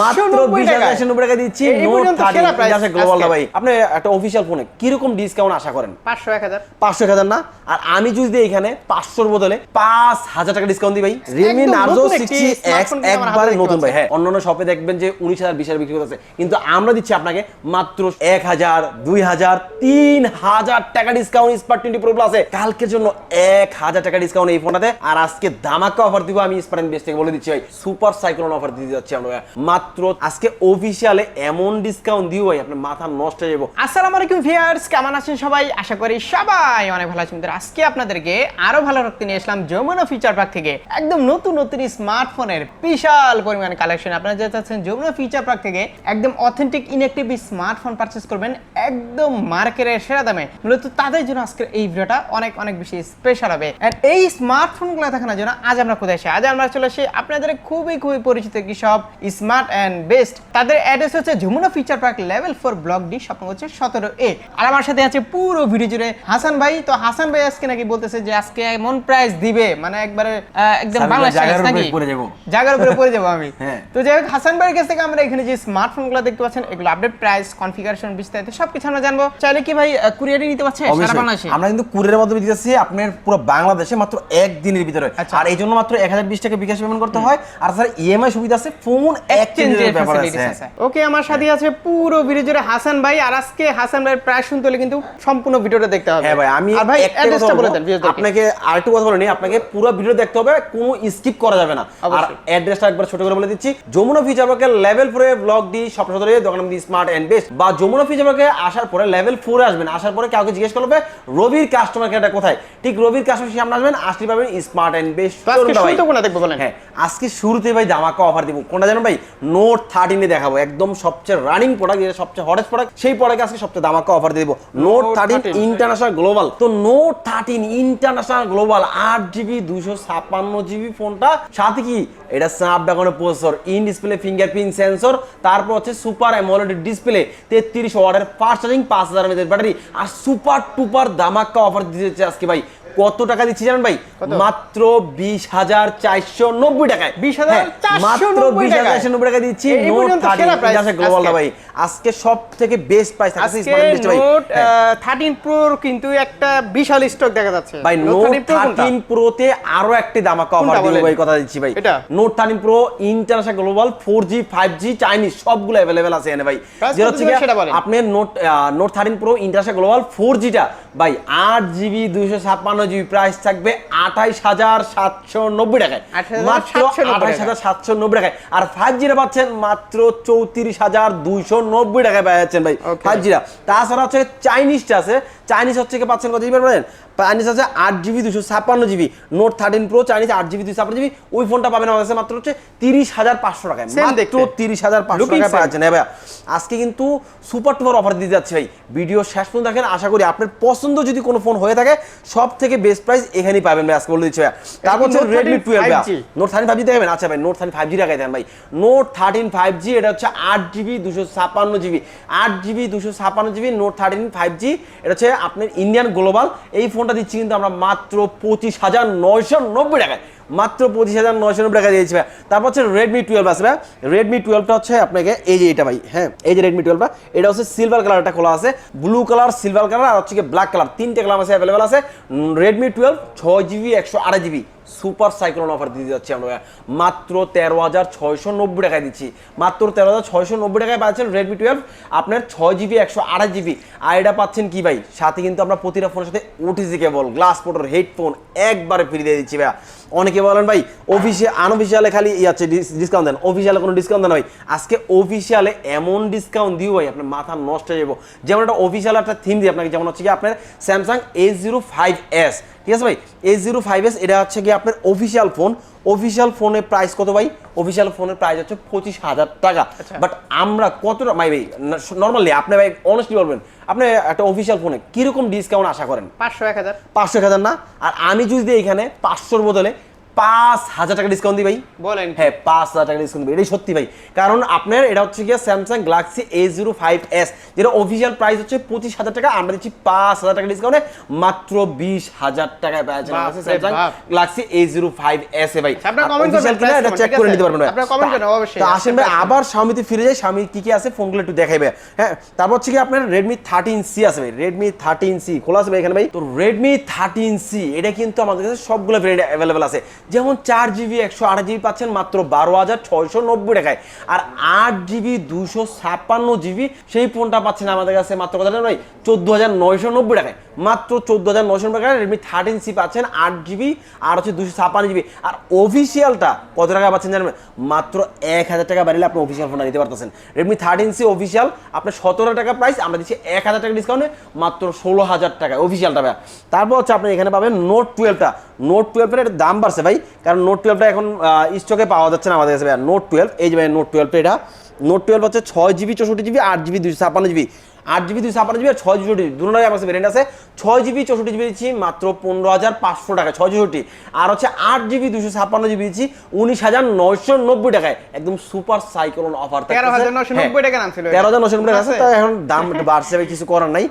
মাত্র 490 বিশ হাজার টাকায়। একশো নব্বই টাকা দিচ্ছি নোট গ্লোবাল ভাই। আপনি একটা ফোনে ডিসকাউন্ট আশা করেন? না? আর আমি যদি বদলে টাকা ডিসকাউন্ট দিই ভাই। একবারে নতুন ভাই। হ্যাঁ অন্যান্য শপে দেখবেন যে উনিশ হাজার বিক্রি করতেছে। কিন্তু আমরা দিচ্ছি আপনাকে মাত্র এক হাজার দুই হাজার তিন হাজার টাকা ডিসকাউন্ট স্পার্ট টোয়েন্টি প্রো প্লাসে কালকের জন্য এক হাজার টাকা ডিসকাউন্ট এই ফোনটাতে আর আজকে দামাকা অফার দিব আমি স্পার্ট থেকে বলে দিচ্ছি ভাই। সুপার সাইক্লোন অফার দিতে যাচ্ছি আমরা। মাত্র আজকে অফিসিয়ালে এমন ডিসকাউন্ট দিব ভাই, আপনার মাথা নষ্ট হয়ে যাব। আসসালামু আলাইকুম ভিউয়ার্স কেমন আছেন সবাই? আশা করি সবাই অনেক ভালো আছেন। আজকে আপনাদেরকে আরও ভালো রাখতে নিয়ে আসলাম যমুনা ফিচার পার্ক থেকে। একদম নতুন নতুন স্মার্টফোনের বিশাল পরিমাণ কালেকশন আপনারা যেতে চাচ্ছেন যমুনা ফিচার পার্ক থেকে, একদম অথেন্টিক ইনএক্টিভ স্মার্টফোন পারচেস করবেন, একদম মার্কেটের সেরা দামে। মূলত তাদের জন্য আজকের এই ভিডিওটা অনেক অনেক বেশি স্পেশাল হবে। এই স্মার্টফোনগুলো দেখানোর জন্য আজ আমরা কোথায় আসি? আজ আমরা চলে আসি আপনাদের খুবই খুবই পরিচিত একটি সব স্মার্ট অ্যান্ড বেস্ট তাদের অ্যাড্রেস হচ্ছে Jamuna future park level four block D স্বপ্ন হচ্ছে সতেরো এ আর আমার সাথে আছে পুরো ভিডিও জুড়ে হাসান ভাই। তো হাসান ভাই আজকে নাকি বলতেছে যে আজকে এমন প্রাইস দিবে মানে একবারে একদম বাংলা জায়গার নাকি? উপরে পড়ে যাব। জায়গার উপরে পড়ে যাব আমি। হ্যাঁ। তো যাই হোক হাসান ভাইয়ের কাছ থেকে আমরা এখানে যে স্মার্টফোনগুলো দেখতে পাচ্ছেন এগুলো আপডেট প্রাইস কনফিগারেশন বিস্তারিত সবকিছু আমরা জানব। চাইলে কি ভাই কুরিয়ারে নিতে পারছে সারা বাংলাদেশে? আমরা কিন্তু কুরিয়ারের মাধ্যমে দিতেছি আপনার পুরো বাংলাদেশে মাত্র একদিনের ভিতরে। আচ্ছা। আর এই জন্য মাত্র এক হাজার বিশ টাকা বিকাশ পেমেন্ট করতে হয়। আর স্যার ইএমআই সুবিধা আছে ফোন এক্সচেঞ্জের ব্যাপার আছে হ্যাঁ। ওকে আমার সাথে আছে পুরো ভিডিও জুড়ে হাসান ভাই আর আজকে হাসান ভাইয়ের প্রায় শুনতে হলে কিন্তু সম্পূর্ণ ভিডিওটা দেখতে হবে। হ্যাঁ ভাই আমি আর ভাই অ্যাড্রেসটা বলে দেন। আপনাকে আরেকটু কথা বলে নি আপনাকে পুরো ভিডিও দেখতে হবে কোনো স্কিপ করা যাবে না। আর অ্যাড্রেসটা একবার ছোট করে বলে দিচ্ছি। যমুনা পার্কের লেভেল ফোরে ব্লক ডি স্বপ্ন সদরে দোকান নাম স্মার্ট এন্ড বেস্ট বা যমুনা পার্কে আসার পরে লেভেল ফোরে আসবেন আসার পরে কাউকে জিজ্ঞেস করবে রবির কাস্টমার কেয়ারটা কোথায়? ঠিক রবির কাস্টমার সামনে আসবেন আসতে পাবেন স্মার্ট এন্ড বেস্ট আজকে শুরুতে কোনটা দেখব বলেন? হ্যাঁ আজকে শুরুতে ভাই ধামাকা অফার দিব। কোনটা জানেন ভাই? নোট থার্টিনে দেখাবো। একদম সবচেয়ে রানিং প্রোডাক্ট যেটা সবচেয়ে হটেস্ট প্রোডাক্ট সেই প্রোডাক্ট আজকে সবচেয়ে ধামাকা অফার দিয়ে দিব। নোট থার্টিন ইন্টারন্যাশনাল গ্লোবাল তো নোট থার্টিন ইন্টারন্যাশনাল গ্লোবাল আট জিবি দুশো ছাপ্পান্ন জিবি ফোনটা। সাথে কি? এটা স্ন্যাপড্রাগনের processor in display fingerprint sensor তারপর হচ্ছে সুপার অ্যামোলেড ডিসপ্লে তেত্রিশ ওয়াটের ফাস্ট চার্জিং পাঁচ হাজার ব্যাটারি আর সুপার টুপার দামাক্কা অফার দিতেছে আজকে ভাই। কত টাকা দিচ্ছি জানেন ভাই? মাত্র বিশ হাজার চারশো নব্বই টাকায়। বিশ হাজার মাত্র বিশ হাজার চারশো নব্বই টাকা দিচ্ছি। নোট গ্লোবাল ভাই। আজকে সব থেকে বেস্ট প্রাইস আজকে স্মার্ট ভাই নোট হ্যাঁ। থার্টিন প্রোর কিন্তু একটা বিশাল স্টক দেখা যাচ্ছে ভাই নোট 13 Pro কোনটা? থার্টিন প্রোতে আরও একটি দামাকা অফার দিব ভাই কথা দিচ্ছি ভাই note thirteen pro international global four G five G Chinese সবগুলো অ্যাভেলেবেল আছে এনে ভাই যেটা হচ্ছে। আপনার note note thirteen pro international global four জিটা ভাই আট জিবি দুইশো ছাপ্পান্ন জিবি প্রাইস থাকবে আঠাইশ হাজার সাতশো নব্বই টাকায় 28,790 মাত্র টাকায়। সাতশো নব্বই টাকায় আর ফাইভ জিটা পাচ্ছেন মাত্র চৌত্রিশ হাজার দুইশো নব্বই টাকায় পাওয়া যাচ্ছেন ভাই. ফাইভ জিরা তাছাড়া হচ্ছে চাইনিজটা আছে। চাইনিজ হচ্ছে কি পাচ্ছেন কত? পাবেন চাইনিজ আছে আট জিবি দুশো ছাপ্পান্ন GB note thirteen pro Chinese আট জিবি দুশো ছাপ্পান্ন জিবি ওই ফোনটা পাবেন আমাদের কাছে মাত্র হচ্ছে তিরিশ হাজার পাঁচশো টাকায়। মাত্র তিরিশ হাজার পাঁচশো টাকায় পাচ্ছেন। হ্যাঁ ভাইয়া আজকে কিন্তু সুপার টুপার অফার দিতে যাচ্ছে ভাই। ভিডিও শেষ পর্যন্ত দেখেন আশা করি আপনার পছন্দ যদি কোনো ফোন হয়ে থাকে সব থেকে বেস্ট প্রাইস এখানেই পাবেন ভাই আজকে বলে দিচ্ছি ভাইয়া। তারপর হচ্ছে Redmi 13 twelve 5G note thirteen five G দেখাবেন? আচ্ছা ভাই নোট থার্টিন ফাইভ জি টাকায় দেন ভাই। নোট থার্টিন ফাইভ জি এটা হচ্ছে আট জিবি দুশো ছাপ্পান্ন জিবি। আট জিবি দুশো ছাপ্পান্ন GB note thirteen five G এটা হচ্ছে আপনার ইন্ডিয়ান গ্লোবাল এই ফোনটা দিচ্ছি কিন্তু আমরা মাত্র পঁচিশ হাজার নয়শো নব্বই টাকায়। মাত্র পঁচিশ হাজার নয়শো নব্বই টাকা দিয়েছি ভাই। তারপর হচ্ছে রেডমি টুয়েলভ আছে ভাই। রেডমি টুয়েলভটা হচ্ছে আপনাকে এই যে এটা ভাই হ্যাঁ এই যে রেডমি টুয়েলভটা এটা হচ্ছে সিলভার কালারটা খোলা আছে। ব্লু কালার সিলভার কালার আর হচ্ছে ব্ল্যাক কালার তিনটে কালার আছে অ্যাভেলেবেল আছে। রেডমি টুয়েলভ ছয় জিবি একশো আড়াই জিবি সুপার সাইক্লোন অফার দিতে যাচ্ছি আমরা। মাত্র তেরো হাজার ছয়শো নব্বই টাকায় দিচ্ছি। মাত্র তেরো হাজার ছয়শো নব্বই টাকায় পাচ্ছেন রেডমি টুয়েলভ আপনার ছয় জিবি একশো আড়াই জিবি আর এটা পাচ্ছেন কি ভাই? সাথে কিন্তু আমরা প্রতিটা ফোনের সাথে ওটিসি কেবল গ্লাস পোর্টার হেডফোন একবারে ফ্রি দিয়ে দিচ্ছি ভাইয়া। অনেকে বলেন ভাই অফিসে আনঅফিসিয়ালে খালি আছে ডিসকাউন্ট দেন। অফিসিয়ালে কোনো ডিসকাউন্ট দেন ভাই। আজকে অফিসিয়ালে এমন ডিসকাউন্ট দিও ভাই, আপনার মাথা নষ্ট হয়ে যাব। যেমন একটা অফিসিয়াল একটা থিম দিই আপনাকে, যেমন হচ্ছে কি আপনার Samsung A zero five S ঠিক আছে ভাই? এ জিরো ফাইভ এস এটা হচ্ছে কি আপনার অফিসিয়াল ফোন অফিসিয়াল ফোনের প্রাইস কত ভাই? অফিসিয়াল ফোনের প্রাইস হচ্ছে পঁচিশ হাজার টাকা। বাট আমরা কতটা মাই ভাই নর্মালি আপনি ভাই অনেস্টলি বলবেন আপনি একটা অফিসিয়াল ফোনে কীরকম ডিসকাউন্ট আশা করেন? পাঁচশো এক হাজার। পাঁচশো এক হাজার না? আর আমি যদি এখানে পাঁচশোর বদলে পাঁচ হাজার টাকা ডিসকাউন্ট দিই ভাই। বলেন। হ্যাঁ পাঁচ হাজার টাকা ডিসকাউন্ট এটাই সত্যি ভাই। কারণ আপনার এটা হচ্ছে গিয়ে Samsung Galaxy A zero five S যেটা অফিসিয়াল প্রাইস হচ্ছে পঁচিশ হাজার টাকা। আমরা দিচ্ছি পাঁচ হাজার টাকা ডিসকাউন্টে মাত্র বিশ হাজার টাকায় Samsung Galaxy A zero five S এ ভাই। কিনা এটা চেক করে নিতে পারবেন তো আসেন ভাই আবার স্বামীতে ফিরে যাই স্বামী কি কি আছে? ফোনগুলো একটু দেখাইবে। হ্যাঁ তারপর হচ্ছে কি আপনার রেডমি থার্টিন সি আছে ভাই। রেডমি থার্টিন সি খোলা আছে ভাই এখানে ভাই। তো রেডমি থার্টিন সি এটা কিন্তু আমাদের কাছে সবগুলো ভেরিয়েন্ট অ্যাভেলেবেল আছে। যেমন চার জিবি, একশো আট জিবি পাচ্ছেন মাত্র বারো হাজার ছয়শো নব্বই টাকায়। আর আট জিবি, দুশো ছাপ্পান্ন জিবি, সেই ফোনটা পাচ্ছেন আমাদের কাছে মাত্র কথাটা নয় চোদ্দ হাজার নয়শো নব্বই টাকায়। মাত্র চোদ্দ হাজার নব্বই টাকায় রেডমি থার্টিন সি পাচ্ছেন আট জিবি আর হচ্ছে দুশো ছাপ্পান্ন জিবি আর অফিসিয়ালটা কত টাকা পাচ্ছেন জানেন? মাত্র এক হাজার টাকা বাড়িলে আপনি অফিসিয়াল ফোনটা নিতে পারতেছেন। রেডমি থার্টিন সি অফিসিয়াল আপনার সতেরো টাকা প্রাইস আমরা দিচ্ছি এক হাজার টাকা ডিসকাউন্টে মাত্র ষোলো হাজার টাকা অফিসিয়ালটা ভাই তারপর হচ্ছে আপনি এখানে পাবেন নোট টুয়েলভটা নোট টুয়েলভের একটা দাম বাড়ছে ভাই, কারণ নোট টুয়েলভটা এখন স্টকে পাওয়া যাচ্ছে না আমাদের কাছে ভাই নোট টুয়েলভ এই যে ভাই নোট টুয়েলভটা এটা। নোট টুয়েলভ হচ্ছে ছয় জিবি চৌষট্টি জিবি আট জিবি দুশো ছাপ্পান্ন জিবি আট জিবি দুশো ছাপ্পান্ন জিবি আর ছয় চৌষট্টি দুটোই আমার কাছে ভেরিয়েন্ট আছে ছয় জিবি চৌষট্টি জিবি দিচ্ছি মাত্র পনেরো হাজার পাঁচশো টাকা ছয় চৌষট্টি আর হচ্ছে আট জিবি দুশো ছাপ্পান্ন জিবি দিচ্ছি উনিশ হাজার নয়শো নব্বই টাকায়। একদম সুপার সাইক্লোন অফার 13,990 টাকা নাম ছিল তেরো হাজার নশো নব্বই টাকা। আছে? আছে? এখন দাম বাড়ছে ভাই কিছু করার নাই।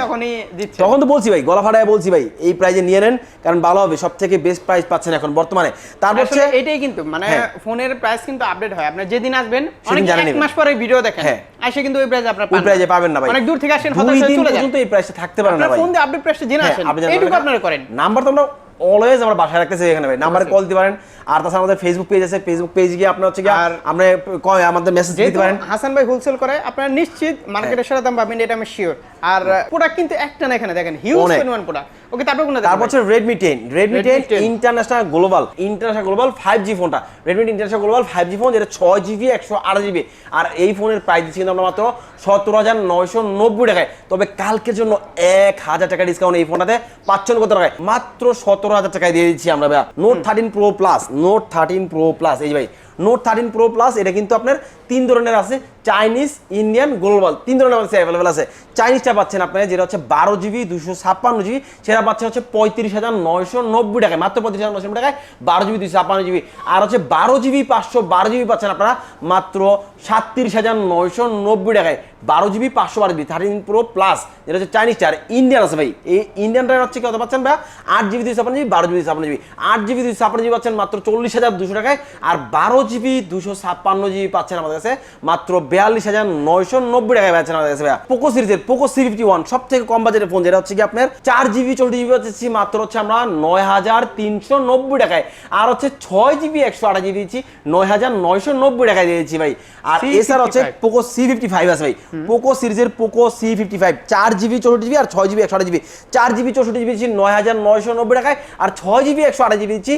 তখন হ্যাঁ। দিচ্ছে। তখন তো বলছি ভাই গলা ফাটায় বলছি ভাই এই প্রাইজে নিয়ে নেন কারণ ভালো হবে সব থেকে বেস্ট প্রাইস পাচ্ছেন এখন বর্তমানে। তারপর হচ্ছে এটাই কিন্তু মানে হ্যাঁ। ফোনের প্রাইস কিন্তু আপডেট হয়। আপনি যেদিন আসবেন অনেক এক মাস পরে ভিডিও দেখেন। হ্যাঁ। আসে কিন্তু ওই প্রাইস আপনার প্রাইজে পাবেন না ভাই। অনেক দূর থেকে আসেন হতাশ হয়ে চলে যান। এই প্রাইসে থাকতে পারেন না ভাই। ফোন দিয়ে আপডেট প্রাইসটা জেনে হ্যাঁ, আসেন। এইটুকু আপনারা করেন। নাম্বার তো আমরা অলওয়েজ আমরা বাসায় রাখতেছি এখানে ভাই। নাম্বারে কল দিতে পারেন। আর তাছাড়া আমাদের ফেসবুক পেজ আছে। ফেসবুক পেজ গিয়ে আপনার হচ্ছে আর- আমরা ক- আমাদের মেসেজ দিতে পারেন। হাসান ভাই হোলসেল করে আপনারা নিশ্চিত মার্কেটের সাথে দাম পাবেন এটা আমি শিওর আর প্রোডাক্ট কিন্তু একটা না এখানে দেখেন হিউজ। পরিমাণ প্রোডাক্ট ওকে তারপর কোনটা তারপর হচ্ছে ten Redmi Redmi 10 international global international global five G ফোনটা Redmi international global five G phone যেটা ছয় জিবি একশো আট জিবি আর এই ফোনের প্রাইস দিচ্ছি কিন্তু আমরা মাত্র সতেরো হাজার নয়শো নব্বই টাকায়। তবে কালকের জন্য এক হাজার টাকা ডিসকাউন্ট এই ফোনটাতে পাচ্ছেন কত টাকায়? মাত্র সতেরো হাজার টাকায় দিয়ে দিচ্ছি আমরা note thirteen pro plus note thirteen pro plus এই ভাই নোট থার্টিন প্রো প্লাস এটা কিন্তু আপনার তিন ধরনের আছে। চাইনিজ ইন্ডিয়ান গ্লোবাল তিন ধরনের আছে অ্যাভেলেবেল আছে। চাইনিজটা পাচ্ছেন আপনার, যেটা হচ্ছে বারো জিবি দুশো ছাপ্পান্ন জিবি। সেটা পাচ্ছেন হচ্ছে পঁয়ত্রিশ হাজার নয়শো নব্বই টাকায়, মাত্র পঁয়ত্রিশ হাজার নয়শো টাকায় বারো জিবি দুশো ছাপ্পান্ন জিবি। আর হচ্ছে বারো জিবি, পাঁচশো বারো জিবি পাচ্ছেন আপনারা, মাত্র সাতত্রিশ হাজার নয়শো নব্বই টাকায়। বারো জিবি, পাঁচশো বারো জিবি থার্টিন প্রো প্লাস যেটা হচ্ছে চাইনিজটা আর ইন্ডিয়ান আছে ভাই, এই ইন্ডিয়ানটা হচ্ছে কত পাচ্ছেন ভাই? আট জিবি দুশো ছাপ্পান্ন জিবি, বারো জিবি ছাপ্পান্ন জিবি। আট জিবি দুশো ছাপ্পান্ন জিবি পাচ্ছেন মাত্র চল্লিশ হাজার দুশো টাকায়। আর বারো জিবি দুশো ছাপ্পান্ন জিবি পাচ্ছেন আমাদের কাছে। মাত্র বিয়াল্লিশ হাজার নয়শো নব্বই টাকায় পাচ্ছেন আমাদের কাছে ভাইয়া। পোকো সিরিজের পোকো সি ফিফটি ওয়ান সব থেকে কম বাজেটের ফোন যেটা হচ্ছে কি আপনার চার জিবি চল্লিশ জিবি হচ্ছে মাত্র হচ্ছে আমরা নয় হাজার তিনশো নব্বই টাকায়। আর হচ্ছে ছয় জিবি একশো আঠাশ জিবি দিচ্ছি নয় হাজার নয়শো নব্বই টাকায় দিয়ে দিচ্ছি ভাই। আর এছাড়া হচ্ছে পোকো সি ফিফটি ফাইভ আছে ভাই। পোকো সিরিজের পোকো সি ফিফটি ফাইভ চার জিবি চৌষট্টি জিবি আর ছয় জিবি একশো আঠাশ জিবি। চার জিবি চৌষট্টি জিবি দিচ্ছি নয় হাজার নয়শো নব্বই টাকায়। আর ছয় জিবি একশো আঠাশ জিবি দিচ্ছি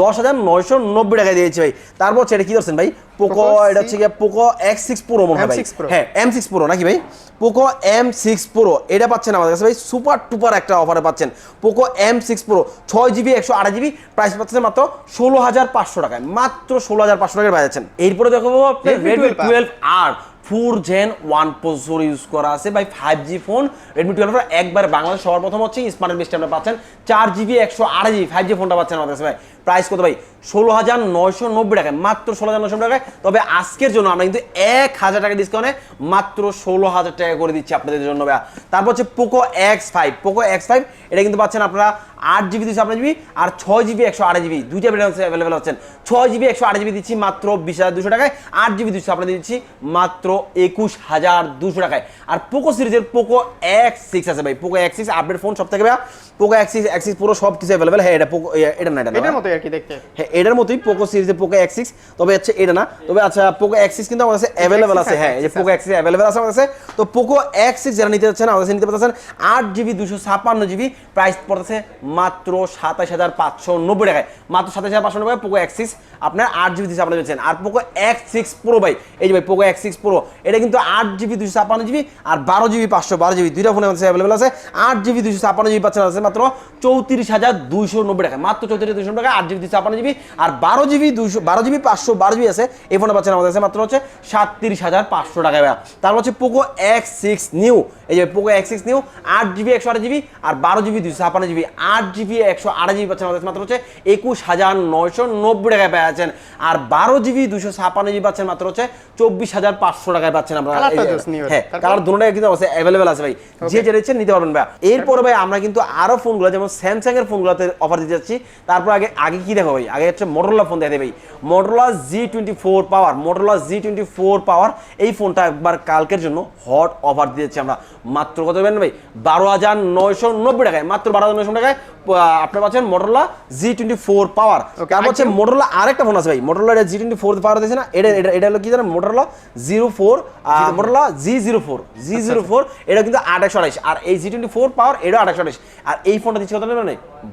দশ হাজার নয়শো নব্বই টাকায় দিয়েছি ভাই। তারপর হচ্ছে এটা কি ধরছেন ভাই? পোকো এটা হচ্ছে গিয়ে পোকো এক্স সিক্স প্রো মনে হয় ভাই। M6 Pro হ্যাঁ এম সিক্স প্রো নাকি ভাই? পোকো এম সিক্স প্রো এটা পাচ্ছেন আমাদের কাছে ভাই। সুপার টুপার একটা অফারে পাচ্ছেন। পোকো এম সিক্স প্রো ছয় জিবি একশো আট জিবি প্রাইস পাচ্ছেন মাত্র ষোলো হাজার পাঁচশো টাকায়। মাত্র ষোলো হাজার পাঁচশো টাকায় পাচ্ছেন এরপরে দেখো Redmi রেডমি 12 টুয়েলভ আর four gen one processor use করা আছে ভাই five G phone Redmi twelve একবার বাংলাদেশ সবার প্রথম হচ্ছে স্মার্ট বেস্টে আমরা পাচ্ছেন। চার জিবি একশো আট জিবি ফাইভ জি ফোনটা পাচ্ছেন আমাদের কাছে ভাই। প্রাইস কত ভাই? ষোলো হাজার নয়শো নব্বই টাকায়, মাত্র ষোলো হাজার নয়শো টাকায়। তবে আজকের জন্য আমরা কিন্তু এক হাজার টাকা ডিসকাউন্টে মাত্র ষোলো হাজার টাকা করে দিচ্ছি আপনাদের জন্য ভাইয়া। তারপর হচ্ছে Poco X five Poco X five এটা কিন্তু পাচ্ছেন আপনারা আট জিবি দুশো আপনার জিবি আর ছয় জিবি একশো আট জিবি দুইটা ভ্যারিয়েন্ট অ্যাভেলেবেল হচ্ছেন। ছয় জিবি একশো আট জিবি দিচ্ছি মাত্র বিশ হাজার দুশো টাকায়, আট জিবি দুশো আপনাদের দিচ্ছি মাত্র একুশ হাজার দুশো টাকায়। আর পোকো সিরিজের পোকো এক্স সিক্স আছে ভাই Poco X six update phone সব থেকে ভাইয়া। Poco X six X six পুরো সব কিছু অ্যাভেলেবেল হ্যাঁ এটা পোকো এটা না, এটা এটার মতোই আর কি দেখতে। হ্যাঁ এটার মতোই পোকো সিরিজের পোকো এক্স সিক্স তবে হচ্ছে এটা না তবে আচ্ছা পোকো এক্স সিক্স কিন্তু আমার কাছে অ্যাভেলেবেল আছে। হ্যাঁ এই যে পোকো এক্স সিক্স অ্যাভেলেবেল আছে আমার কাছে। তো পোকো এক্স সিক্স যারা নিতে যাচ্ছেন আমার কাছে নিতে পারতেছেন আট জিবি দুশো ছাপ্পান্ন জিবি প্রাইস পড়তেছে মাত্র সাতাশ হাজার পাঁচশো নব্বই টাকায়। মাত্র সাতাশ হাজার পাঁচশো নব্বই পোকো এক্স সিক্স আপনার আট জিবি দুশো আপনারা পেয়েছেন আর পোকো এক্স সিক্স প্রো ভাই এই যে ভাই পোকো এক্স সিক্স প্রো এটা কিন্তু আট জিবি দুশো ছাপ্পান্ন জিবি আর বারো জিবি পাঁচশো বারো জিবি দুইটা ফোনে আমাদের অ্যাভেলেবেল আছে। আট জিবি দুশো ছাপ্পান্ন জিবি পাচ্ছেন আছে মাত্র চৌত্রিশ হাজার দুইশো নব্বই টাকা মাত্র চৌত্রিশ দুশো টাকা আট জিবি দুশো ছাপান্ন জিবি আর বারো জিবি দুশো বারো জিবি পাঁচশো বারো জিবি আছে এই ফোনটা পাচ্ছেন আমাদের কাছে মাত্র হচ্ছে সাতত্রিশ হাজার পাঁচশো ভাইয়া। তারপর হচ্ছে পোকো এক্স সিক্স নিউ এই যে পোকো এক্স সিক্স নিউ আট জিবি একশো আট জিবি আর বারো জিবি দুশো ছাপান্ন জিবি আট জিবি একশো আট জিবি পাচ্ছেন আমাদের মাত্র হচ্ছে একুশ হাজার নয়শো নব্বই টাকায় পেয়েছেন আর বারো জিবি দুশো ছাপান্ন জিবি পাচ্ছেন মাত্র হচ্ছে চব্বিশ হাজার পাঁচশো টাকায় পাচ্ছেন আমরা হ্যাঁ? কালার দুটোটাই কিন্তু অবশ্যই অ্যাভেলেবেল আছে ভাই। যে যেটা ইচ্ছে নিতে পারবেন ভাই এরপরে ভাই আমরা কিন্তু আরও ফোনগুলো যেমন স্যামসাং এর ফোনগুলোতে অফার দিতে যাচ্ছি। তারপর আগে আগে কি দেখো ভাই? আগে হচ্ছে মোটরোলা ফোন দেখে ভাই। Motorola G twenty four power Motorola G twenty four power এই ফোনটা একবার কালকের জন্য হট অফার দিয়ে যাচ্ছি আমরা। মাত্র কত দেবেন ভাই? বারো হাজার নয়শো নব্বই টাকায়। মাত্র বারো হাজার নয়শো টাকায় আহ, আপনি পাচ্ছেন Motorola G twenty four power তারপর হচ্ছে মোটরোলা আরেকটা ফোন আছে ভাই। মোটরলা এটা জি টোয়েন্টি ফোর পাওয়ার দিয়েছে না? এটা এটা এটা হলো কি জানেন? Motorola zero four Motorola G zero four G zero four এটা কিন্তু আট একশো আড়াইশ আর এই জি টোয়েন্টি ফোর পাওয়ার এটা আট একশো আড়াইশ আর এই ফোনটা দিচ্ছে কত নেবেন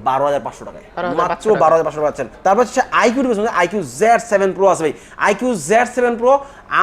বারো হাজার পাঁচশো টাকায়। মাত্র বারো হাজার পাঁচশো পাচ্ছেন। তারপর হচ্ছে iQOO iQOO Z seven pro আছে ভাই। আইকিউ জেড সেভেন প্রো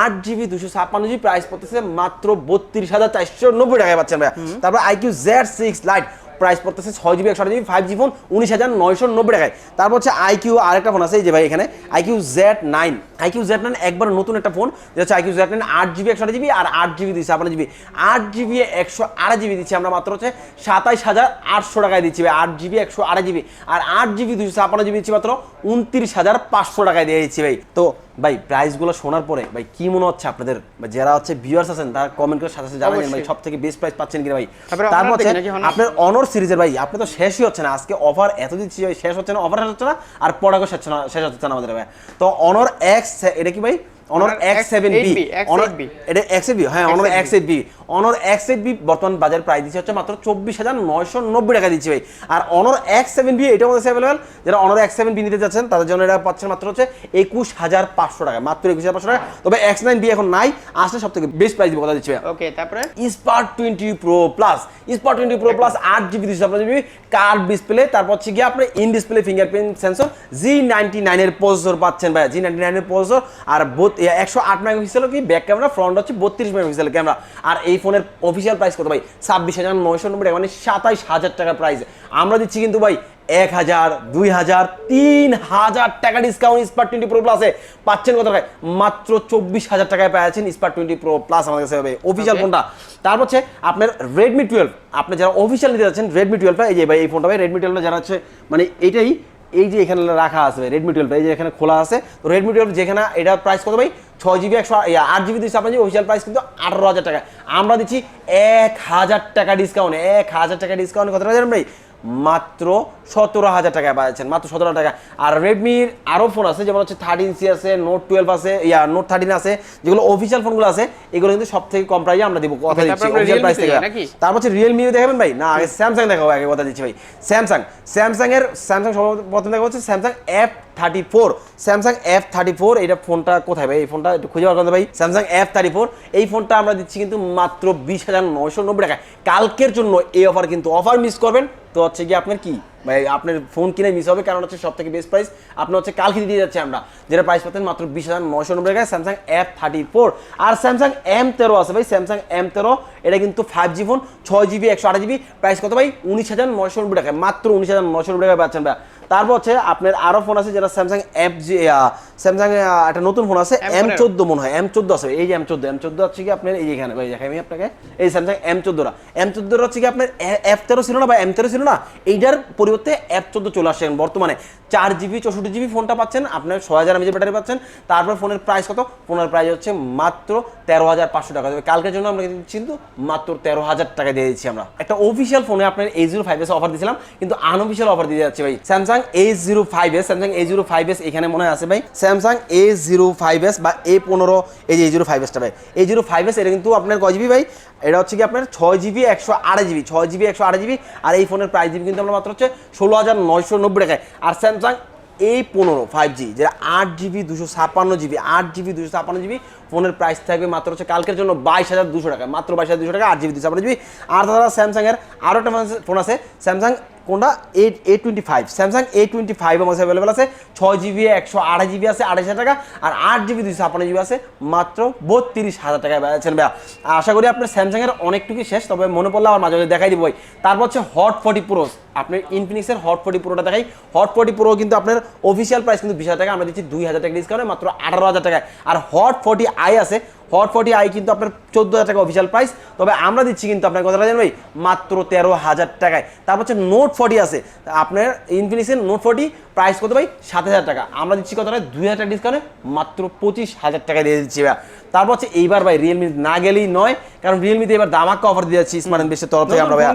আট জিবি দুশো ছাপ্পান্ন জিবি প্রাইস পড়তেছে মাত্র বত্রিশ হাজার চারশো নব্বই টাকায় পাচ্ছেন ভাইয়া। তারপর iQOO Z six lite price পড়তেছে ছয় জিবি একশো জিবি ফাইভ জি ফোন উনিশ হাজার নয়শো নব্বই টাকায়। তারপর হচ্ছে আইকিউ আরেকটা ফোন আছে, এই যে ভাই এখানে iQOO Z nine iQOO Z nine একবার নতুন একটা ফোন যেটা হচ্ছে আইকিউ জেড নাইন আট জিবি একশো জিবি আর আট জিবি দিচ্ছে আপনার জিবি। আট জিবি একশো আড়াই জিবি দিচ্ছি আমরা মাত্র হচ্ছে সাতাইশ হাজার আটশো টাকায় দিচ্ছি ভাই, আট জিবি একশো আড়াই জিবি আর আট জিবি দুশো ছাপান্ন জিবি দিচ্ছি মাত্র উনত্রিশ হাজার পাঁচশো টাকায় দিয়ে দিচ্ছি ভাই। তো ভাই প্রাইসগুলো শোনার পরে ভাই কি মনে হচ্ছে আপনাদের? যারা হচ্ছে ভিউয়ার্স আছেন তারা কমেন্ট করে সাথে সাথে জানাবেন ভাই। সব থেকে বেস্ট প্রাইস পাচ্ছেন কিনা ভাই? তারপরে হচ্ছে? আপনার অনর সিরিজের ভাই আপনি তো শেষই হচ্ছে না। আজকে অফার এত দিচ্ছি শেষ হচ্ছে না অফার শেষ হচ্ছে না আর পড়াগো শেষ হচ্ছে না শেষ হচ্ছে না আমাদের ভাই। তো অনর এক্স এটা কি ভাই? অনর এক্স সেভেন বি অনর X8B এটা এক্স বি হ্যাঁ Honor X8B X eight B Honor X eight B বর্তমান বাজার প্রাইস দিচ্ছে হচ্ছে মাত্র চব্বিশ হাজার নয়শো নব্বই টাকা দিচ্ছে ভাই। আর অনর এক্স সেভেন বি এটাও আমাদের অ্যাভেলেবেল যারা অনর এক্স সেভেন বি নিতে যাচ্ছেন তাদের জন্য এটা পাচ্ছেন মাত্র হচ্ছে একুশ হাজার পাঁচশো টাকা মাত্র একুশ হাজার পাঁচশো টাকা। তবে এক্স নাইন বি এখন নাই আসলে সব থেকে বেস্ট প্রাইস দিব কথা দিচ্ছি ভাই। ওকে তারপরে? Spark twenty pro plus Spark twenty pro plus আট জিবি দুশো আপনার জিবি কার্ড ডিসপ্লে তারপর হচ্ছে গিয়ে আপনার in display fingerprint sensor G ninety নাইনের প্রসেসর পাচ্ছেন ভাই জি নাইনটি নাইনের প্রসেসর আর একশো আট মেগাপিক্সেল কি? ব্যাক ক্যামেরা ফ্রন্ট হচ্ছে বত্রিশ মেগাপিক্সেল ক্যামেরা আর এই ফোনের অফিসিয়াল প্রাইস কত ভাই? ছাব্বিশ হাজার নয়শো নব্বই টাকা মানে সাতাইশ হাজার টাকার প্রাইস আমরা দিচ্ছি কিন্তু ভাই এক হাজার দুই হাজার তিন হাজার টাকা ডিসকাউন্ট স্পার্ট টোয়েন্টি প্রো প্লাসে পাচ্ছেন কত টাকায় মাত্র চব্বিশ হাজার টাকায় পাচ্ছেন স্পার্ট টোয়েন্টি প্রো প্লাস আমাদের কাছে হবে। অফিসিয়াল ফোনটা। তারপর হচ্ছে আপনার রেডমি টুয়েলভ আপনি যারা অফিসিয়াল নিতে যাচ্ছেন রেডমি টুয়েলভটা এই যে ভাই এই ফোনটা ভাই রেডমি টুয়েলভটা যারা হচ্ছে মানে এটাই এই যে এখানে রাখা আছে রেডমি টুয়েলভ এই যে এখানে খোলা আছে। তো রেডমি টুয়েলভ যেখানে এটা প্রাইস কত ভাই? ছয় জিবি একশো আট জিবি দিচ্ছে আপনার অফিসিয়াল প্রাইস কিন্তু আঠারো হাজার টাকা আমরা দিচ্ছি এক হাজার টাকা ডিসকাউন্ট এক হাজার টাকা ডিসকাউন্ট কত টাকা জানেন ভাই? মাত্র সতেরো হাজার টাকায় পাচ্ছেন মাত্র সতেরো হাজার টাকা। আর রেডমির আরও ফোন আছে যেমন হচ্ছে থার্টিন সি আছে নোট টুয়েলভ আছে ইয়া নোট থার্টিন আছে যেগুলো অফিসিয়াল ফোনগুলো আছে এগুলো কিন্তু সব থেকে কম প্রাইসে আমরা দিব কথা দিচ্ছি অফিসিয়াল প্রাইস থেকে? তারপর হচ্ছে রিয়েলমি দেখাবেন ভাই? না আগে স্যামসাং দেখাবো আগে কথা দিচ্ছি ভাই। স্যামসাং স্যামসাং এর স্যামসাং প্রথম দেখা হচ্ছে Samsung F thirty four Samsung F thirty four এটা ফোনটা কোথায় ভাই? এই ফোনটা একটু খুঁজে বার করতে ভাই। স্যামসাং এফ থার্টি ফোর এই ফোনটা আমরা দিচ্ছি কিন্তু মাত্র বিশ হাজার নয়শো নব্বই টাকা কালকের জন্য এই অফার কিন্তু অফার মিস করবেন। তো হচ্ছে গিয়ে আপনার কি? ভাই, আপনার ফোন কিনে মিস হবে, কারণ হচ্ছে সব থেকে বেস্ট প্রাইস আপনার হচ্ছে কালকে দিয়ে যাচ্ছি আমরা, যেটা প্রাইস পাচ্ছেন মাত্র বিশ হাজার নশো নব্বই টাকায় স্যামসাং এফ থার্টি ফোর আর স্যামসাং এম তেরো আছে ভাই স্যামসাং এম তেরো এটা কিন্তু ফাইভ জি ফোন ছয় জিবি একশো আট জিবি প্রাইস কত ভাই? উনিশ হাজার নশো নব্বই টাকায়, মাত্র উনিশ হাজার নশো নব্বই টাকায় পাচ্ছেন ভাই তারপর হচ্ছে আপনার আরও ফোন আছে যেটা স্যামসাং এফ জি স্যামসাং একটা নতুন ফোন আছে এম চোদ্দ মনে হয় এম চোদ্দ আছে এই যে এম চোদ্দ এম চোদ্দ হচ্ছে কি আপনার এই যে এখানে দেখাই আমি আপনাকে এই স্যামসাং এম চোদ্দটা এম চোদ্দটা হচ্ছে কি আপনার এফ তেরো ছিল না বা এম তেরো ছিল না এইটার পরিবর্তে এফ চোদ্দ চলে আসছে বর্তমানে। চার জিবি চৌষট্টি জিবি ফোনটা পাচ্ছেন আপনার ছয় হাজার এমএজি ব্যাটারি পাচ্ছেন তারপর ফোনের প্রাইস কত? ফোনের প্রাইস হচ্ছে মাত্র তেরো হাজার পাঁচশো টাকা। দেবে কালকের জন্য আমরা কিন্তু মাত্র তেরো হাজার টাকা দিয়ে দিচ্ছি আমরা। একটা অফিসিয়াল ফোনে আপনার এই জিরো ফাইভ এস অফার দিয়েছিলাম কিন্তু আনঅফিসিয়াল অফার দিয়ে যাচ্ছে ভাই। Samsung A zero five S Samsung A zero five S এখানে মনে হয় আছে ভাই? Samsung A zero five S বা এ পনেরো, এই যে এ জিরো ফাইভ এসটা ভাই। এ জিরো ফাইভ এস এটা কিন্তু আপনার কয় জিবি ভাই? এটা হচ্ছে কি আপনার ছয় জিবি একশো আড়াই জিবি ছয় জিবি একশো আড়াই জিবি আর এই ফোনের প্রাইস জিবি কিন্তু আমরা মাত্র হচ্ছে ষোলো হাজার নয়শো নব্বই টাকায়। আর স্যামসাং এই পনেরো ফাইভ জি যেটা আট জিবি দুশো ছাপ্পান্ন জিবি আট জিবি দুশো ছাপ্পান্ন জিবি ফোনের প্রাইস থাকবে মাত্র হচ্ছে কালকের জন্য বাইশ হাজার দুশো টাকা, মাত্র বাইশ হাজার দুশো টাকা, আট জিবি দুশো ছাপ্পান্ন জিবি আর তাছাড়া স্যামসাংয়ের আরও একটা ফোন আছে স্যামসাং কোনটা? Eight A twenty five Samsung A twenty five আমার কাছে অ্যাভেলেবেল আছে। ছয় জিবি একশো আড়াই জিবি আছে, আড়াইশ টাকা। আর আট জিবি দুইশো ছাপ্পান্ন জিবি আছে, মাত্র বত্রিশ হাজার টাকায় পেয়েছেন ভাইয়া। আশা করি আপনার স্যামসাংয়ের অনেকটুকুই শেষ, তবে মনে পড়লে আমার মাঝে মাঝে দেখাই দিব ভাই। তারপর হচ্ছে হট ফর্টি প্রো আপনার ইনফিনিক্সের হট ফর্টি প্রোটা দেখাই। হট ফর্টি প্রো কিন্তু আপনার অফিসিয়াল প্রাইস কিন্তু বিশ হাজার টাকা, আমরা দিচ্ছি দুই হাজার টাকা ডিসকাউন্টে মাত্র আঠারো হাজার টাকায়। আর হট ফর্টি আই আছে হট ফর্টি আই কিন্তু আপনার চোদ্দ হাজার টাকা অফিসিয়াল প্রাইস তবে আমরা দিচ্ছি কিন্তু আপনার কথা জানেন ভাই মাত্র তেরো হাজার টাকায়। তারপর হচ্ছে নোট ফর্টি আছে। আপনার ইনফিনিক্সের নোট ফর্টি প্রাইস কত ভাই? সাত হাজার টাকা। আমরা দিচ্ছি কত টাকা দুই হাজার টাকা ডিসকাউন্টে মাত্র পঁচিশ হাজার টাকা দিয়ে দিচ্ছি ভাই। তারপর হচ্ছে এইবার ভাই রিয়েলমি না গেলেই নয় কারণ রিয়েলমিতে এবার দামাক্কা অফার দিয়ে যাচ্ছি স্মার্ট বেশের তরফ থেকে আমরা ভাই।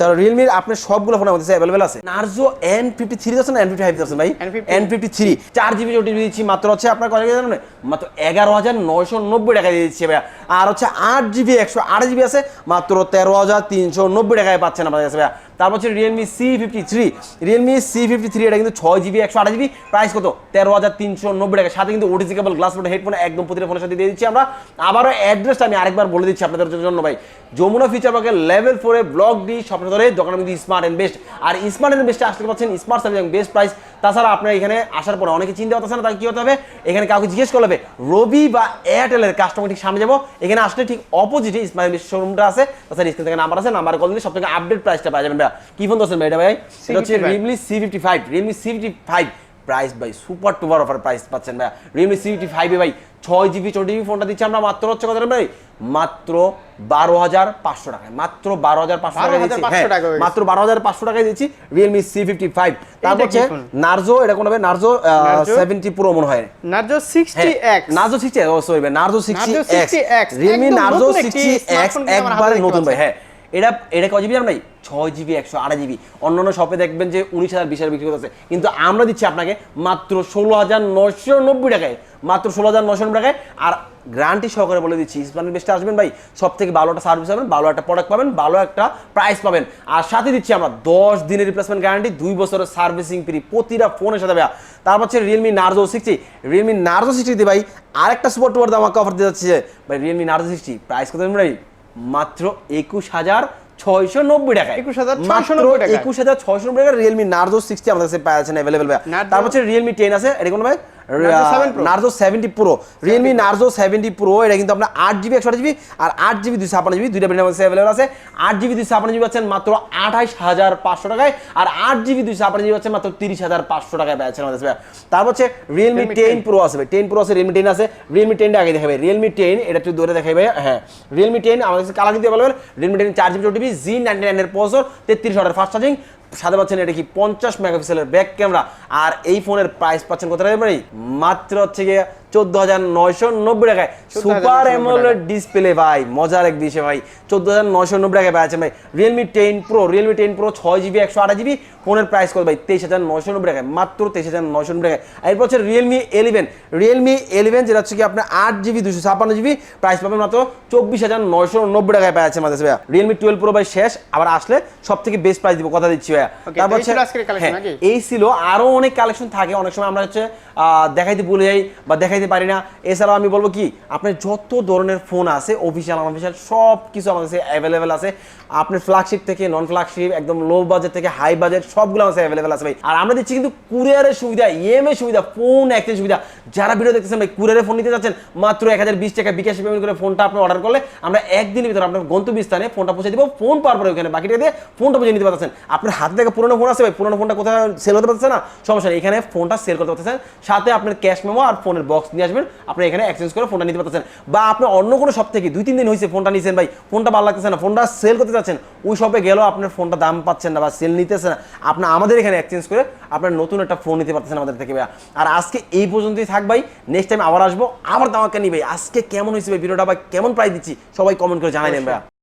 তার রিয়েলমির আপনার সবগুলো ফোন আমাদের অ্যাভেলেবেল আছে। নার্জো এন ফিফটি থ্রি আছে না? এন ফিফটি ফাইভ আছে ভাই? N53 এন ফিফটি থ্রি চার জিবি ওটিপি দিচ্ছি মাত্র হচ্ছে আপনার কত জানেন? মাত্র এগারো হাজার নয়শো নব্বই টাকা। দিয়ে দিচ্ছি ভাইয়া। আর হচ্ছে আট জিবি একশো আট জিবি আছে, মাত্র তেরো হাজার তিনশো নব্বই টাকায় পাচ্ছেন আমাদের কাছে ভাইয়া। তারপর হচ্ছে Realme C fifty three Realme C fifty three এটা কিন্তু ছয় জিবি একশো আট জিবি প্রাইস কত? তেরো হাজার তিনশো নব্বই টাকা। সাথে কিন্তু OTG cable glass phone headphone একদম প্রতিটা ফোনের সাথে দিয়ে দিচ্ছি আমরা। আবারও অ্যাড্রেসটা আমি আরেকবার বলে দিচ্ছি আপনাদের জন্য ভাই। যমুনা ফিচার পার্কের লেভেল ফোরে ব্লক ডি স্বপ্ন ধরে দোকানের মধ্যে স্মার্ট অ্যান্ড বেস্ট আর স্মার্ট অ্যান্ড বেস্টে আসতে পারছেন স্মার্ট সার্ভিস এবং বেস্ট প্রাইস তাছাড়া আপনার এখানে আসার পরে অনেকে চিন্তা করতেছে না তাকে কি হতে হবে? এখানে কাউকে জিজ্ঞেস করলে হবে রবি বা এয়ারটেলের কাস্টমার ঠিক সামনে যাব। এখানে আসলে ঠিক অপোজিটে স্মার্ট বেস্ট শোরুমটা আছে। তাছাড়া স্ক্রিন থেকে নাম্বার আছে নাম্বার কল দিলে সব থেকে আপডেট প্রাইসটা পাওয়া যাবেন ভাই কি ফোন দোষেন ভাই এটা ভাই? এটা হচ্ছে C55 Realme C fifty five Realme C fifty five price ভাই সুপার টুপার অফার প্রাইস পাচ্ছেন ভাই রিয়েলমি সি ফিফটি ফাইভে ভাই ছয় জিবি চৌদ্দ জিবি ফোনটা দিচ্ছি আমরা মাত্র হচ্ছে কত ভাই? মাত্র বারো হাজার পাঁচশো টাকায় মাত্র বারো হাজার পাঁচশো টাকা দিচ্ছি। 12,500 হ্যাঁ। মাত্র বারো হাজার পাঁচশো টাকায় দিচ্ছি রিয়েলমি সি ফিফটি ফাইভ তারপর হচ্ছে নার্জো এটা কোন হবে নার্জো? সেভেন্টি প্রো মনে হয়। Narzo sixty X Narzo sixty ও sorry Narzo sixty X Realme Narzo sixty X একবারে নতুন ভাই হ্যাঁ। এটা এটা কয় জিবি জানেন ভাই ছয় জিবি একশো আড়াই জিবি অন্যান্য শপে দেখবেন যে উনিশ হাজার, বিশ হাজার বিক্রি করতেছে। কিন্তু আমরা দিচ্ছি আপনাকে মাত্র ষোলো হাজার নশো নব্বই টাকায়, মাত্র ষোলো হাজার নশো নব্বই টাকায়। আর গ্যারান্টি সহকারে বলে দিচ্ছি ইসমানের বেস্টে আসবেন ভাই সব থেকে ভালো একটা সার্ভিস পাবেন, ভালো একটা প্রোডাক্ট পাবেন, ভালো একটা প্রাইস পাবেন। আর সাথে দিচ্ছি আমরা দশ দিনের রিপ্লেসমেন্ট গ্যারান্টি দুই বছরের সার্ভিসিং ফ্রি প্রতিটা ফোনের সাথে ভাইয়া। তারপর হচ্ছে Realme Narzo sixty Realme Narzo sixty সিক্সটিতে ভাই আরেকটা সুপার টুপার দাম আমাকে অফার দিয়ে যাচ্ছে ভাই রিয়েলমি নার্জো সিক্সটি প্রাইস কত ভাই? মাত্র একুশ হাজার ছয়শো নব্বই 21,690 মাত্র টাকায়। একুশ হাজার ছয়শো নব্বই টাকা রিয়েলমি নার্জো সিক্সটি আমাদের কাছে পাওয়া অ্যাভেলেবেল ভাই তার তারপর হচ্ছে রিয়েলমি টেন আছে এটা কোনো ভাই Narzo 7 Pro। Narzo seventy pro Realme Narzo seventy pro এটা কিন্তু আপনার আট জিবি একশো জিবি আর আট জিবি দুইশো ছাপান্ন জিবি দুইটা ব্র্যান্ডের মধ্যে অ্যাভেলেবল আছে। আট জিবি দুইশো ছাপান্ন জিবি পাচ্ছেন মাত্র আঠাইশ হাজার পাঁচশো টাকায় আর আট জিবি দুইশো ছাপান্ন জিবি পাচ্ছেন মাত্র তিরিশ হাজার পাঁচশো টাকায় পাচ্ছেন আমাদের। তারপর হচ্ছে রিয়েলমি টেন প্রো আছে টেন প্রো আছে রিয়েলমি টেন আছে। রিয়েলমি টেনটা আগে দেখাবে রিয়েলমি টেন এটা একটু দূরে দেখাবে হ্যাঁ রিয়েলমি টেন আমাদের কাছে কালার কিন্তু অ্যাভেলেবল রিয়েলমি টেন চার জিবি জিবি জি নাইনটি নাইনের প্রসেসর তেত্রিশ ওয়াটের ফাস্ট চার্জিং সাথে পাচ্ছেন, এটা কি পঞ্চাশ মেগাপিক্সেলের ব্যাক ক্যামেরা আর এই ফোনের প্রাইস পাচ্ছেন কত টাকা? মাত্র হচ্ছে গিয়ে চোদ্দ হাজার নয়শো নব্বই টাকায়। সুপার অ্যামোলেড ডিসপ্লে ভাই মজার এক বিষয় ভাই। চোদ্দ হাজার নয়শো নব্বই টাকায় পাচ্ছেন ভাই। Realme ten pro Realme ten pro ছয় জিবি একশো আঠাশ জিবি ফোনের প্রাইস কত ভাই? তেইশ হাজার নয়শো নব্বই টাকায়। মাত্র তেইশ হাজার নয়শো নব্বই টাকায়। এরপর হচ্ছে রিয়েলমি এলিভেন রিয়েলমি এলিভেন যেটা হচ্ছে কি আপনার আট জিবি দুশো ছাপ্পান্ন জিবি প্রাইস পাবেন মাত্র চব্বিশ হাজার নয়শো নব্বই টাকায় পাচ্ছেন ভাইয়া। রিয়েলমি টুয়েলভ প্রো ভাই শেষ। আবার আসলে সব থেকে বেস্ট প্রাইস দিব কথা দিচ্ছি ভাইয়া। Okay, তো এই ছিল আজকের collection, হ্যাঁ? এই ছিল আরও অনেক কালেকশন থাকে। অনেক সময় আমরা হচ্ছে আহ, দেখাইতে ভুলে যাই বা দেখাইতে পারি না। এছাড়াও আমি বলব কি, আপনার যত ধরনের ফোন আছে অফিসিয়াল অফিসিয়াল সব কিছু আমার কাছে অ্যাভেলেবেল আছে। আপনার ফ্ল্যাগশিপ থেকে নন ফ্ল্যাগশিপ একদম লো বাজেট থেকে হাই বাজেট সবগুলো আমার কাছে অ্যাভেলেবেল আছে ভাই। আর আমরা দিচ্ছি কিন্তু কুরিয়ারের সুবিধা ইএমআই সুবিধা ফোন এক্সচেঞ্জ সুবিধা। যারা ভিডিও দেখতেছেন ভাই কুরিয়ারে ফোন নিতে যাচ্ছেন, মাত্র এক হাজার বিশ টাকা বিকাশ পেমেন্ট করে ফোনটা আপনি অর্ডার করলে আমরা একদিনের ভিতরে আপনার গন্তব্যস্থানে ফোনটা পৌঁছে দিব ফোন পাওয়ার পরে ওখানে বাকি টাকা দিয়ে ফোনটা পৌঁছে নিতে পারতেছেন। আপনার হাতে থেকে পুরোনো ফোন আছে ভাই, পুরোনো ফোনটা কোথাও সেল হতে পারতেছে না? সমস্যা এখানে ফোনটা সেল করতে পারতেছেন। সাথে আপনার ক্যাশ মেমো আর ফোনের বক্স নিয়ে আসবেন আপনি এখানে এক্সচেঞ্জ করে ফোনটা নিতে পারতেছেন। বা আপনি অন্য কোনো শপ থেকে দুই, তিন দিন হয়েছে ফোনটা নিয়েছেন ভাই ফোনটা ভালো লাগতেছে না ফোনটা সেল করতে চাচ্ছেন ওই শপে গেলেও আপনার ফোনটা দাম পাচ্ছেন না বা সেল নিতেছে না। আপনি আমাদের এখানে এক্সচেঞ্জ করে আপনার নতুন একটা ফোন নিতে পারতেছেন আমাদের থেকে ভাইয়া। আর আজকে এই পর্যন্তই থাক ভাই নেক্সট টাইম আবার আসব, আবার দামাক্কা ভাই। আজকে কেমন হয়েছে ভাই, ভিডিওটা বা কেমন প্রাইস দিচ্ছি, সবাই কমেন্ট করে জানাই দেন ভাইয়া।